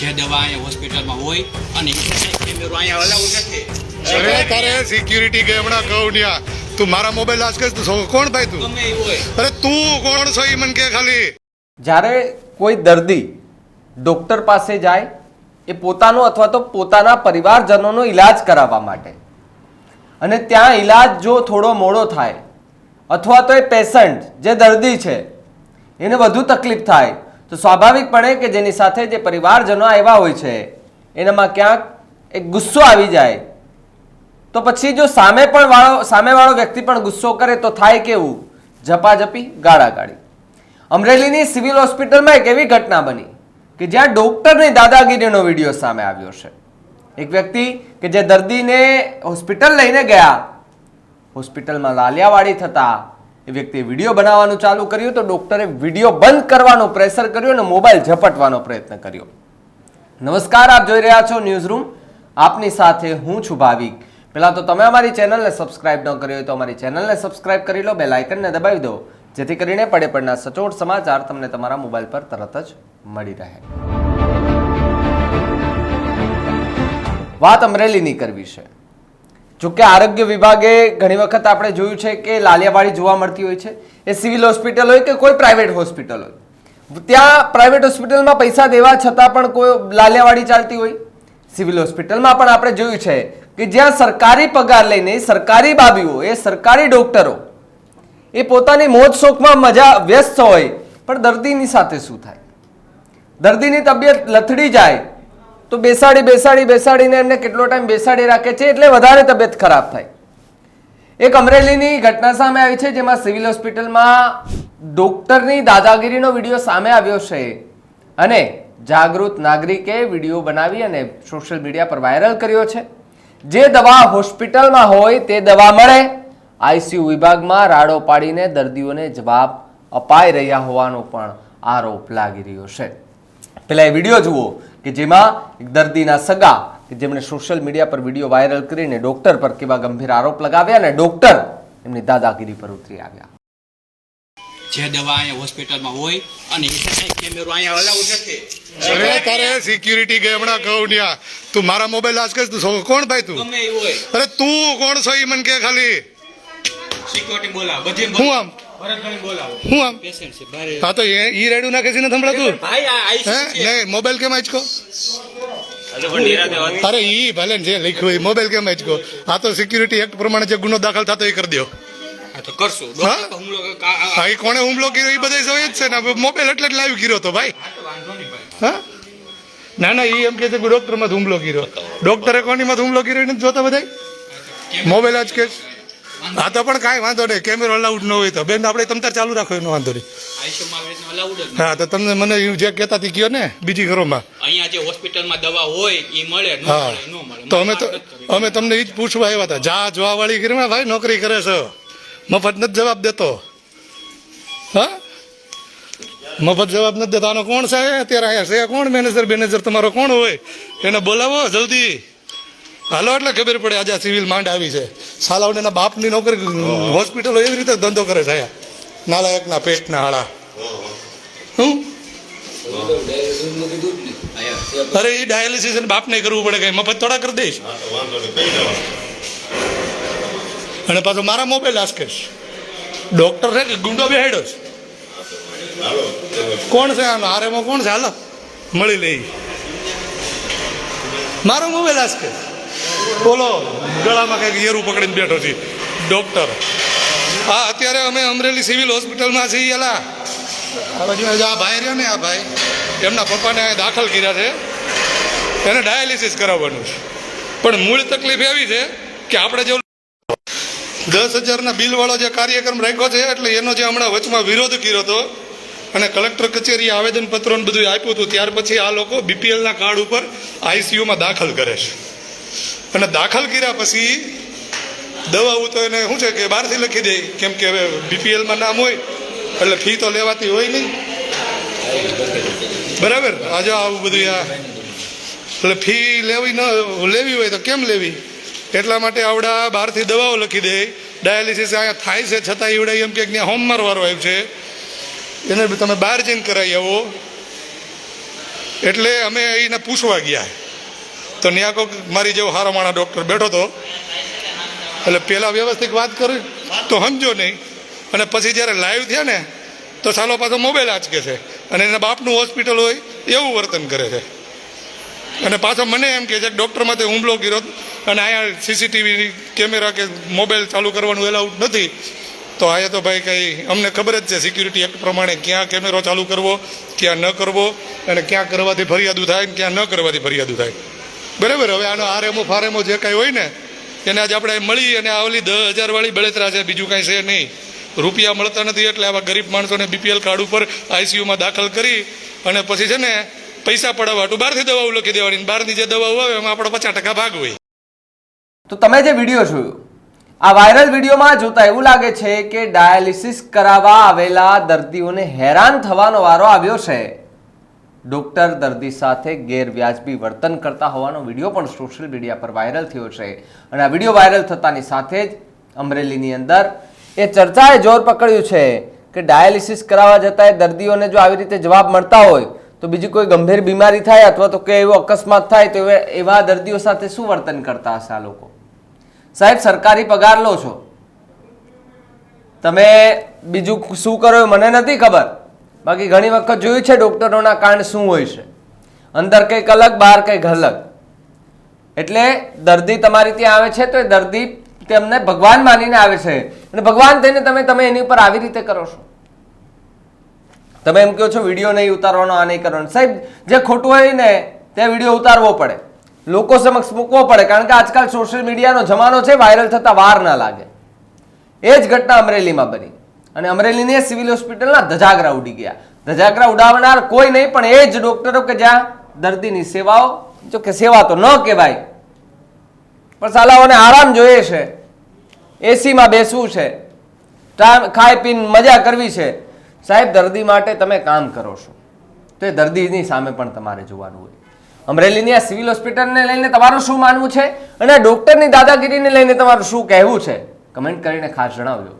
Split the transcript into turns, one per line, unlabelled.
જે દવા અહીંયા હોસ્પિટલમાં હોય અને કેમેરો અહીંયા અલાઉડ નથી.
સિક્યુરિટી કે હમણાં કહું ન્યા. તું મારા મોબાઈલ આજ તું કોણ ભાઈ તું? અરે તું કોણ છો એ મને કે ખાલી?
જ્યારે કોઈ દર્દી ડૉક્ટર પાસે જાય એ પોતાનો અથવા તો પોતાના પરિવારજનોનો ઈલાજ કરાવવા માટે. અને ત્યાં ઈલાજ જો થોડો મોડો થાય અથવા તો એ પેશન્ટ જે દર્દી છે એને વધુ તકલીફ થાય તો સ્વાભાવિકપણે કે જેની સાથે જે પરિવારજનો આવ્યા હોય છે, એનામાં ક્યાંક એક ગુસ્સો આવી જાય. તો પછી જો સામે પણ વાળો, સામેવાળો વ્યક્તિ પણ ગુસ્સો કરે તો થાય કેવું? ઝપાઝપી, ગાળાગાળી. અમરેલીની સિવિલ હોસ્પિટલમાં એક એવી ઘટના બની કે જ્યાં ડોક્ટરની દાદાગીરીનો વીડિયો સામે આવ્યો છે. એક વ્યક્તિ કે જે દર્દીને હોસ્પિટલ લઈને ગયા. હોસ્પિટલમાં લાલિયાવાડી થતા એ વ્યક્તિએ વીડિયો બનાવવાનું ચાલુ કર્યું તો ડોક્ટરે વીડિયો બંધ કરવાનો પ્રેશર કર્યો અને મોબાઈલ ઝપટવાનો પ્રયત્ન કર્યો. નમસ્કાર, આપ જોઈ રહ્યા છો ન્યૂઝ રૂમ આપની સાથે હું છું ભાવિક. પહેલાં તો તમે અમારી ચેનલને સબસ્ક્રાઇબ ન કરી હોય તો અમારી ચેનલને સબસ્ક્રાઇબ કરી લો બે લાઇકનને દબાવી દો, જેથી કરીને પડે પડના સચોટ સમાચાર તમને તમારા મોબાઈલ પર તરત જ મળી રહે. વાત અમરેલીની કરવી છે. જોકે આરોગ્ય વિભાગે ઘણી વખત આપણે જોયું છે કે લાલિયાવાડી જોવા મળતી હોય છે. એ સિવિલ હોસ્પિટલ હોય કે કોઈ પ્રાઇવેટ હોસ્પિટલ હોય. ત્યાં પ્રાઇવેટ હોસ્પિટલમાં પૈસા દેવા છતાં પણ કોઈ લાલિયાવાડી ચાલતી હોય. સિવિલ હોસ્પિટલમાં પણ આપણે જોયું છે કે જ્યાં સરકારી પગાર લઈને સરકારી બાબીઓ, એ સરકારી ડોક્ટરો, એ પોતાની મોજ શોખમાં મજા વ્યસ્ત હોય, પણ દર્દીની સાથે શું થાય? દર્દીની તબિયત લથડી જાય તો બેસાડી બેસાડી, બેસાડીને એમને કેટલો ટાઈમ બેસાડી રાખે છે? એટલે વધારે તબિયત ખરાબ થાય. એક અમરેલીની ઘટના સામે આવી છે, જેમાં સિવિલ હોસ્પિટલમાં ડોક્ટરની દાદાગીરીનો વીડિયો સામે આવ્યો છે. અને જાગૃત નાગરિકે વીડિયો બનાવી અને સોશિયલ મીડિયા પર વાયરલ કર્યો છે. જે દવા હોસ્પિટલમાં હોય તે દવા મળે. આઈસીયુ વિભાગમાં રાડો પાડીને દર્દીઓને જવાબ અપાઈ રહ્યા હોવાનો પણ આરોપ લાગી રહ્યો છે. પેલા એ વીડિયો જુઓ. કે જેમાં એક દર્દીના સગા કે જેમણે સોશિયલ મીડિયા પર વીડિયો વાયરલ કરીને ડોક્ટર પર કેવા ગંભીર આરોપ લગાવ્યા અને ડોક્ટર એમની દાદાગીરી પર ઉતરી આવ્યા.
જે દવા અહીંયા હોસ્પિટલમાં હોય અને કેમેરો અહીંયા અલાઉડ નથી
અરે તારે સિક્યુરિટી કે હમણાં કહું ન્યા તું મારા મોબાઈલ આજ તું કોણ ભાઈ તું?
ગમે હોય.
અરે તું કોણ છો એ મને કે ખાલી?
સિક્યોરિટી બોલાવો બધી
હું આમ? હું આમ?
પેશન્ટ છે બારે
હા તો એ ઈ રેડું નાખે છે ને સંભળાતું હે? નહીં મોબાઈલ કેમ આંચકો અરે ઈ ભલે જે લખ્યું હોય મોબાઈલ કેમ આંચકો આ તો સિક્યુરિટી એક્ટ પ્રમાણે જે ગુનો દાખલ થતો એ કરી દો
હા
એ કોણે હુમલો કર્યો એ બધા સૌ જ છે ને. મોબાઈલ એટલે જ લાઈવ કર્યો તો ભાઈ.
આ તો વાંધો નહીં ભાઈ.
હા? ના ના એ એમ કે છે કે ડોક્ટરમાં હુમલો કર્યો. ડોક્ટરે કોનીમાં હુમલો કર્યો જોતા બધા મોબાઈલ જ કે હા તો પણ કાંઈ વાંધો નહીં. કેમેરો અલાઉડ ન હોય તો. બેન આપણે તમ તાર ચાલુ રાખો એનો વાંધો નહીં. હા તો તમને મને જે કહેતા હતી ગયો ને બીજી ઘરોમાં.
અહીંયા જે હોસ્પિટલમાં દવા હોય એ મળે
હા. તો અમે તો. અમે તમને એ જ પૂછવા આવ્યા હતા. જા જોવા વાળી ઘરમાં ભાઈ નોકરી કરે છે. મફત નથી જવાબ દેતો. હા? મફત જવાબ નથી દેતો. આનો કોણ છે? અત્યારે અહીંયા છે કોણ? મેનેજર બેનેજર તમારો કોણ હોય? એને બોલાવો જલ્દી. હાલો એટલે ખબર પડે આજે સિવિલ માંડ આવી છે. સાલાવને એના બાપની નોકરી હોસ્પિટલો એવી રીતે ધંધો કરે છે નાલાયકના પેટના હાળા. હું? અરે એ ડાયાલિસિસ બાપ બાપને કરવું પડે કઈ. મફત થોડા કરી દઈશ. અને પાછો મારા મોબાઈલ આસકેશ ડોક્ટર છે કે ગુંડો બેહાડ્યો છે? કોણ છે આનો? આરેમાં કોણ છે? હાલો મળી લઈ મારો મોબાઈલ આસકેશ બોલો. ગળામાં કંઈક યેરું પકડીને બેઠો છે. ડોક્ટર. હા અત્યારે અમે અમરેલી સિવિલ હોસ્પિટલમાં છીએ એલા. આ બાજુ આ ભાઈ રહ્યો ને આ ભાઈ. એમના પપ્પાને અહીંયા દાખલ કર્યા છે. એને ડાયાલિસિસ કરાવવાનું છે. પણ મૂળ તકલીફ એવી છે કે આપણે જે દસ હજારના બિલવાળો જે કાર્યક્રમ રાખ્યો છે એટલે એનો જે હમણાં વચમાં વિરોધ કર્યો હતો અને કલેક્ટર કચેરીએ આવેદનપત્રો બધું આપ્યું હતું ત્યાર પછી આ લોકો બીપીએલના કાર્ડ ઉપર આઈસીયુમાં દાખલ કરે છે. અને દાખલ કર્યા પછી દવાઓ તો એને શું છે કે બહારથી લખી દે, કેમ કે હવે બીપીએલમાં નામ હોય, એટલે ફી તો લેવાતી હોય નહીં. બરાબર? આજે આવું બધું આ એટલે ફી લેવી ન લેવી હોય તો કેમ લેવી? એટલા માટે આવડા બહારથી દવાઓ લખી દે. ડાયાલિસિસ અહીંયા થાય છે, છતાં એવડે એમ કે ત્યાં હોમ વાળો આવ્યો છે. એને તમે બહાર જઈને કરાવી આવો. એટલે અમે એને પૂછવા ગયા. તો ત્યાં કોઈક મારી જેવો હારો માણા ડૉક્ટર બેઠો હતો એટલે પહેલાં વ્યવસ્થિત વાત કરી, તો સમજો નહીં. અને પછી જ્યારે લાઈવ થયા ને, તો સાલો પાછો મોબાઈલ આંચકે છે. અને એના બાપનું હોસ્પિટલ હોય, એવું વર્તન કરે છે. અને પાછો મને એમ કહે છે ડૉક્ટર માટે હુમલો કર્યો અને અહીંયા સીસીટીવી કેમેરા કે મોબાઈલ ચાલુ કરવાનું એલાઉડ નથી. તો આ તો ભાઈ કંઈ અમને ખબર જ છે સિક્યુરિટી એક્ટ પ્રમાણે ક્યાં કેમેરો ચાલુ કરવો, ક્યાં ન કરવો, અને ક્યાં કરવાથી ફરિયાદું થાય ને ક્યાં ન કરવાથી ફરિયાદું થાય. બરાબર, હવે આનો આરએમઓ ફારેમો જે કાંઈ હોય ને, એને આજે આપણે મળી અને આ ઓલી દસ હજારવાળી બળતરા છે, બીજું કાંઈ છે નહીં. રૂપિયા મળતા નથી એટલે આવા ગરીબ માણસોને બીપીએલ કાર્ડ ઉપર આઈસીયુમાં દાખલ કરી અને પછી છે ને પૈસા પડાવવાટું બહારથી દવાઓ લખી દેવાની બહારની જે દવાઓ આવે એમાં આપણો પચાસ ટકા ભાગ હોય.
તો તમે જે વીડિયો જોયો, આ વાયરલ વિડીયોમાં જોતા એવું લાગે છે કે ડાયાલિસિસ કરાવવા આવેલા દર્દીઓને હેરાન થવાનો વારો આવ્યો છે. ડોક્ટર દર્દી સાથે ગેરવ્યાજબી વર્તન કરતા હોવાનો વીડિયો પણ સોશિયલ મીડિયા પર વાયરલ થયો છે. અને આ વીડિયો વાયરલ થતાની સાથે જ અમરેલીની અંદર એ ચર્ચાએ જોર પકડ્યું છે કે ડાયાલિસિસ કરાવવા જતા દર્દીઓને જો આવી રીતે જવાબ મળતા હોય તો બીજી કોઈ ગંભીર બીમારી થાય અથવા તો કે એવો અકસ્માત થાય તો એવા- દર્દીઓ સાથે શું વર્તન કરતા હશે આ લોકો? સાહેબ, સરકારી પગાર લો છો. તમે બીજું શું કરો મને નથી ખબર. બાકી ઘણી વખત જોયું છે ડૉક્ટરોના કાંડ શું હોય છે. અંદર કંઈક અલગ, બહાર કંઈક અલગ. એટલે દર્દી તમારી ત્યાં આવે છે તો એ દર્દી તેમને ભગવાન માનીને આવે છે. અને ભગવાન થઈને તમે તમે એની ઉપર આવી રીતે કરો છો. તમે એમ કહો છો, વીડિયો નહીં ઉતારવાનો, આ નહીં કરવાનો. સાહેબ, જે ખોટું હોય ને, તે વીડિયો ઉતારવો પડે. લોકો સમક્ષ મૂકવો પડે, કારણ કે આજકાલ સોશિયલ મીડિયાનો જમાનો છે વાયરલ થતા વાર ના લાગે. એ જ ઘટના અમરેલીમાં બની. અને અમરેલીની સિવિલ હોસ્પિટલના ધજાગરા ઉડી ગયા. ધજાગરા ઉડાવનાર કોઈ નહીં, પણ એ જ ડોક્ટરો કે જ્યાં દર્દીની સેવાઓ, જો કે સેવા તો ન કહેવાય, પણ સાલાઓને આરામ જોઈએ છે. એસીમાં બેસવું છે. ખાઈ પીને મજા કરવી છે. સાહેબ, દર્દી માટે તમે કામ કરો છો. તો એ દર્દીની સામે પણ તમારે જોવાનું હોય. અમરેલીની આ સિવિલ હોસ્પિટલને લઈને તમારું શું માનવું છે? અને ડોક્ટરની દાદાગીરીને લઈને તમારું શું કહેવું છે? કમેન્ટ કરીને ખાસ જણાવજો.